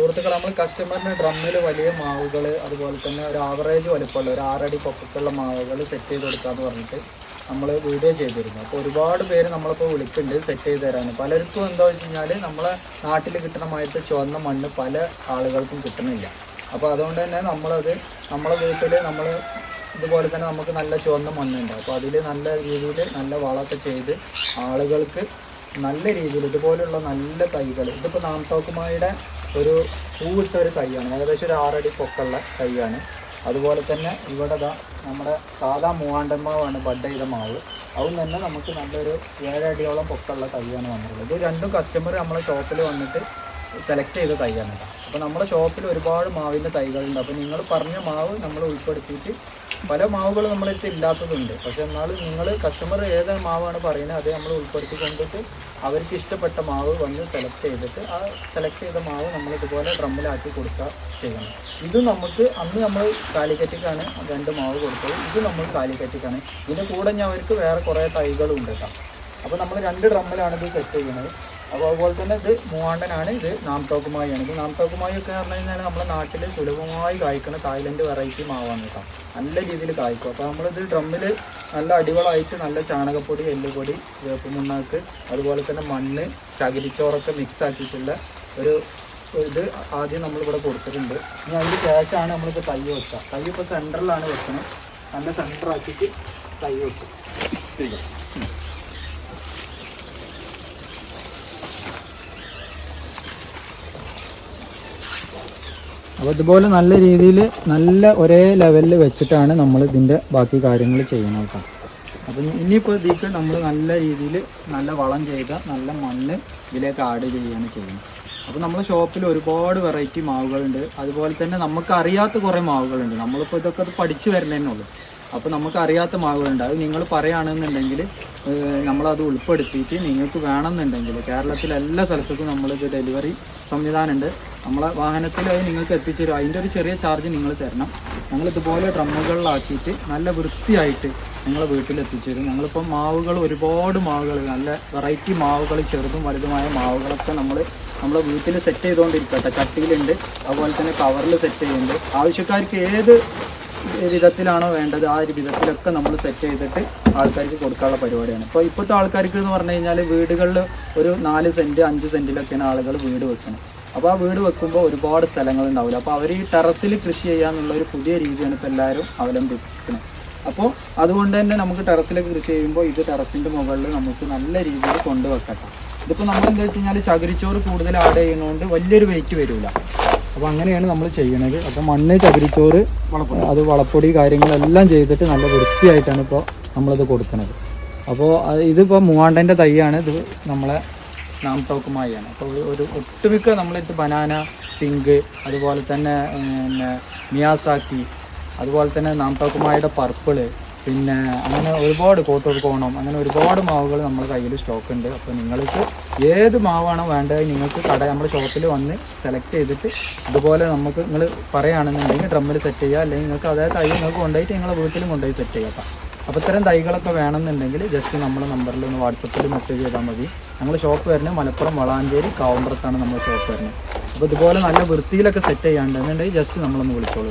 സുഹൃത്തുക്കൾ നമ്മൾ കസ്റ്റമറിന് ഡ്രമ്മിൽ വലിയ മാവുകൾ അതുപോലെ തന്നെ ഒരു ആവറേജ് വലിപ്പമുള്ള ഒരു ആറടി പൊക്കത്തുള്ള മാവുകൾ സെറ്റ് ചെയ്ത് കൊടുക്കാന്ന് പറഞ്ഞിട്ട് നമ്മൾ വീഡിയോ ചെയ്തിരുന്നു. അപ്പോൾ ഒരുപാട് പേര് നമ്മളിപ്പോൾ വിളിക്കുന്നുണ്ട് സെറ്റ് ചെയ്ത് തരാൻ പലർക്കും എന്താ വെച്ച് കഴിഞ്ഞാൽ നമ്മളെ നാട്ടിൽ കിട്ടുന്ന കിട്ടണമായിട്ട് ചുവന്ന മണ്ണ് പല ആളുകൾക്കും കിട്ടുന്നില്ല അപ്പോൾ അതുകൊണ്ട് തന്നെ നമ്മളത് നമ്മളെ വീട്ടിൽ നമ്മൾ ഇതുപോലെ തന്നെ നമുക്ക് നല്ല ചുവന്ന മണ്ണുണ്ട്. അപ്പോൾ അതിൽ നല്ല രീതിയിൽ നല്ല വളമൊക്കെ ചെയ്ത് ആളുകൾക്ക് നല്ല രീതിയിൽ ഇതുപോലെയുള്ള നല്ല തൈകൾ ഇതിപ്പോൾ നാംതോക്കുമായുടെ ഒരു പൂവിട്ട ഒരു തൈയാണ്. ഏകദേശം ഒരു ആറടി പൊക്കുള്ള തൈയാണ്. അതുപോലെ തന്നെ ഇവിടെ നമ്മുടെ സാധാ മൂവാണ്ടൻ മാവാണ് ബഡ് ചെയ്ത മാവ്. അതും തന്നെ നമുക്ക് നല്ലൊരു ഏഴടിയോളം പൊക്കുള്ള തൈയാണ് വന്നിട്ടുള്ളത്. ഇത് രണ്ടും കസ്റ്റമർ നമ്മളെ ഷോപ്പിൽ വന്നിട്ട് സെലക്ട് ചെയ്ത തൈയാണ്. അപ്പോൾ നമ്മുടെ ഷോപ്പിൽ ഒരുപാട് മാവിന്റെ തൈകളുണ്ട്. അപ്പോൾ നിങ്ങൾ പറഞ്ഞ മാവ് നമ്മൾ ഉൾപ്പെടുത്തിയിട്ട് പല മാവുകൾ നമ്മളടുത്ത് ഇല്ലാത്തതുണ്ട്. പക്ഷെ എന്നാലും നിങ്ങൾ കസ്റ്റമർ ഏത് മാവാണ് പറയുന്നത് അത് നമ്മൾ ഉൾപ്പെടുത്തി കൊണ്ടിട്ട് അവർക്ക് ഇഷ്ടപ്പെട്ട മാവ് വന്ന് സെലക്ട് ചെയ്തിട്ട് ആ സെലക്ട് ചെയ്ത മാവ് നമ്മൾ ഇതുപോലെ ഡ്രമ്മിലാക്കി കൊടുക്കുക ചെയ്യണം ഇത് നമുക്ക് അന്ന് നമ്മൾ കാലിക്കറ്റിക്കാണ് രണ്ട് മാവ് കൊടുത്തത്. ഇത് നമ്മൾ കാലിക്കറ്റിക്കാണ്. ഇതിന്റെ കൂടെ ഞാൻ അവർക്ക് വേറെ കുറേ തൈകളും ഉണ്ട് കേട്ടോ. അപ്പോൾ നമ്മൾ രണ്ട് ഡ്രമ്മിലാണ് ഇത് സെറ്റ് ചെയ്യുന്നത്. അപ്പോൾ അതുപോലെ തന്നെ ഇത് മൂവാണ്ടനാണ് ഇത് നാം തോക്കുമായാണ് ഇത് നാം ഒക്കെ പറഞ്ഞു കഴിഞ്ഞാൽ നമ്മുടെ നാട്ടിൽ സുലഭമായി കായ്ക്കുന്ന തായ്ലൻഡ് വെറൈറ്റി മാവാണ് കേട്ടോ. നല്ല രീതിയിൽ കായ്ക്കും. അപ്പോൾ നമ്മളിത് ഡ്രമ്മിൽ നല്ല അടിവളമായിട്ട് നല്ല ചാണകപ്പൊടി എല്ലുപൊടി വേപ്പുമുണ്ണാക്ക് അതുപോലെ തന്നെ മണ്ണ് ചകിരിച്ചോറൊക്കെ മിക്സ് ആക്കിയിട്ടുള്ള ഒരു ഇത് ആദ്യം നമ്മളിവിടെ കൊടുത്തിട്ടുണ്ട്. ഇനി അതിന് ശേഷമാണ് നമ്മളിപ്പോൾ തൈ വെക്കുക തൈ ഇപ്പോൾ സെന്ററിലാണ് വെക്കുന്നത് നല്ല സെന്ററാക്കിയിട്ട് വെക്കുക വെക്കും. അപ്പോൾ ഇതുപോലെ നല്ല രീതിയിൽ നല്ല ഒരേ ലെവലിൽ വെച്ചിട്ടാണ് നമ്മൾ ഇതിന്റെ ബാക്കി കാര്യങ്ങൾ ചെയ്യുന്നത് കേട്ടോ. അപ്പം ഇനിയിപ്പോൾ ഇതിക്ക് നമ്മൾ നല്ല രീതിയിൽ നല്ല വളം ചെയ്ത നല്ല മണ്ണ് ഇതിലേക്ക് ആഡ് ചെയ്യുകയാണ് ചെയ്യുന്നത്. അപ്പോൾ നമ്മുടെ ഷോപ്പിൽ ഒരുപാട് വെറൈറ്റി മാവുകളുണ്ട്. അതുപോലെ തന്നെ നമുക്ക് അറിയാത്ത കുറേ മാവുകളുണ്ട്. നമ്മളിപ്പോൾ ഇതൊക്കെ പഠിച്ചു വരുന്നതന്നെ ഉള്ളൂ. അപ്പോൾ നമുക്ക് അറിയാത്ത മാവുകളുണ്ട് അത് നിങ്ങൾ പറയുകയാണെന്നുണ്ടെങ്കിൽ നമ്മളത് ഉൾപ്പെടുത്തിയിട്ട് നിങ്ങൾക്ക് വേണമെന്നുണ്ടെങ്കിൽ കേരളത്തിലെ എല്ലാ സ്ഥലത്തേക്കും നമ്മളിത് ഡെലിവറി സംവിധാനമുണ്ട്. നമ്മളെ വാഹനത്തിൽ അത് നിങ്ങൾക്ക് എത്തിച്ചേരും. അതിന്റെ ഒരു ചെറിയ ചാർജ് നിങ്ങൾ തരണം. ഞങ്ങൾ ഇതുപോലെ ഡ്രമ്മുകളിലാക്കിയിട്ട് നല്ല വൃത്തിയായിട്ട് നിങ്ങൾ വീട്ടിൽ എത്തിച്ചേരും. ഞങ്ങളിപ്പോൾ മാവുകൾ ഒരുപാട് മാവുകൾ നല്ല വെറൈറ്റി മാവുകൾ ചെറുതും വലുതുമായ മാവുകളൊക്കെ നമ്മൾ നമ്മളെ വീട്ടിൽ സെറ്റ് ചെയ്തുകൊണ്ടിരിക്കട്ടെ. ചട്ടിയിലുണ്ട്. അതുപോലെ തന്നെ കവറിൽ സെറ്റ് ചെയ്യുന്നുണ്ട്. ആവശ്യക്കാർക്ക് ഏത് വിധത്തിലാണോ വേണ്ടത്? ആ ഒരു വിധത്തിലൊക്കെ നമ്മൾ സെറ്റ് ചെയ്തിട്ട് ആൾക്കാർക്ക് കൊടുക്കാനുള്ള പരിപാടിയാണ്. ഇപ്പോൾ ഇപ്പോഴത്തെ ആൾക്കാർക്ക് എന്ന് പറഞ്ഞു കഴിഞ്ഞാൽ വീടുകളിൽ ഒരു നാല് സെന്റ് അഞ്ച് സെന്റിലൊക്കെയാണ് ആളുകൾ വീട് വെക്കുന്നത്. അപ്പോൾ ആ വീട് വെക്കുമ്പോൾ ഒരുപാട് സ്ഥലങ്ങൾ ഉണ്ടാവില്ല അപ്പോൾ അവർ ഈ ടെറസിൽ കൃഷി ചെയ്യാന്നുള്ള ഒരു പുതിയ രീതിയാണ് ഇപ്പോൾ എല്ലാവരും അവലംബിക്കുന്നത്. അപ്പോൾ അതുകൊണ്ട് തന്നെ നമുക്ക് ടെറസിലൊക്കെ കൃഷി ചെയ്യുമ്പോൾ ഇത് ടെറസിന്റെ മുകളിൽ നമുക്ക് നല്ല രീതിയിൽ കൊണ്ടുവെക്കട്ടെ. ഇതിപ്പോൾ നമ്മൾ എന്താ വെച്ച് കഴിഞ്ഞാൽ ചകിരിച്ചോറ് കൂടുതൽ ആഡ് ചെയ്യുന്നതുകൊണ്ട് വലിയൊരു വെയിറ്റ് വരില്ല അപ്പോൾ അങ്ങനെയാണ് നമ്മൾ ചെയ്യണത്. അപ്പോൾ മണ്ണ് ചകിരിച്ചോറ് അത് വളപ്പൊടി കാര്യങ്ങളെല്ലാം ചെയ്തിട്ട് നല്ല വൃത്തിയായിട്ടാണ് ഇപ്പോൾ നമ്മളിത് കൊടുക്കുന്നത് അപ്പോൾ ഇതിപ്പോൾ മൂവാണ്ടന്റെ തൈയാണ്. ഇത് നമ്മളെ നാം തോക്കുമായാണ് അപ്പോൾ ഒരു ഒട്ടുമിക്ക നമ്മളിട്ട് ബനാന പിങ്ക് അതുപോലെ തന്നെ പിന്നെ മിയാസാക്കി അതുപോലെ തന്നെ നാം തോക്കുമായുടെ പർപ്പിൾ പിന്നെ അങ്ങനെ ഒരുപാട് കോട്ടൂർ കോണം അങ്ങനെ ഒരുപാട് മാവുകൾ നമ്മുടെ കയ്യിൽ സ്റ്റോക്ക് ഉണ്ട് അപ്പോൾ നിങ്ങൾക്ക് ഏത് മാവാണോ വേണ്ടത് നിങ്ങൾക്ക് കട നമ്മുടെ ഷോപ്പിൽ വന്ന് സെലക്ട് ചെയ്തിട്ട് ഇതുപോലെ നമുക്ക് നിങ്ങൾ പറയുകയാണെന്നുണ്ടെങ്കിൽ ഡ്രമ്മിൽ സെറ്റ് ചെയ്യുക. അല്ലെങ്കിൽ നിങ്ങൾക്ക് അതായത് തൈ നിങ്ങൾക്ക് കൊണ്ടുപോയിട്ട് നിങ്ങളെ വീട്ടിലും കൊണ്ടുപോയി സെറ്റ് ചെയ്യാം അപ്പോൾ ഇത്തരം തൈകളൊക്കെ വേണമെന്നുണ്ടെങ്കിൽ ജസ്റ്റ് നമ്മുടെ നമ്പറിൽ ഒന്ന് വാട്സപ്പിൽ മെസ്സേജ് ചെയ്താൽ മതി. ഞങ്ങൾ ഷോപ്പ് വരുന്നത് മലപ്പുറം വളാഞ്ചേരി കാവുമ്പുറത്താണ് നമ്മൾ ഷോപ്പ് വരുന്നത്. അപ്പോൾ ഇതുപോലെ നല്ല വൃത്തിയിലൊക്കെ സെറ്റ് ചെയ്യാണ്ടെന്നുണ്ടെങ്കിൽ ജസ്റ്റ് നമ്മളൊന്ന് വിളിച്ചോളൂ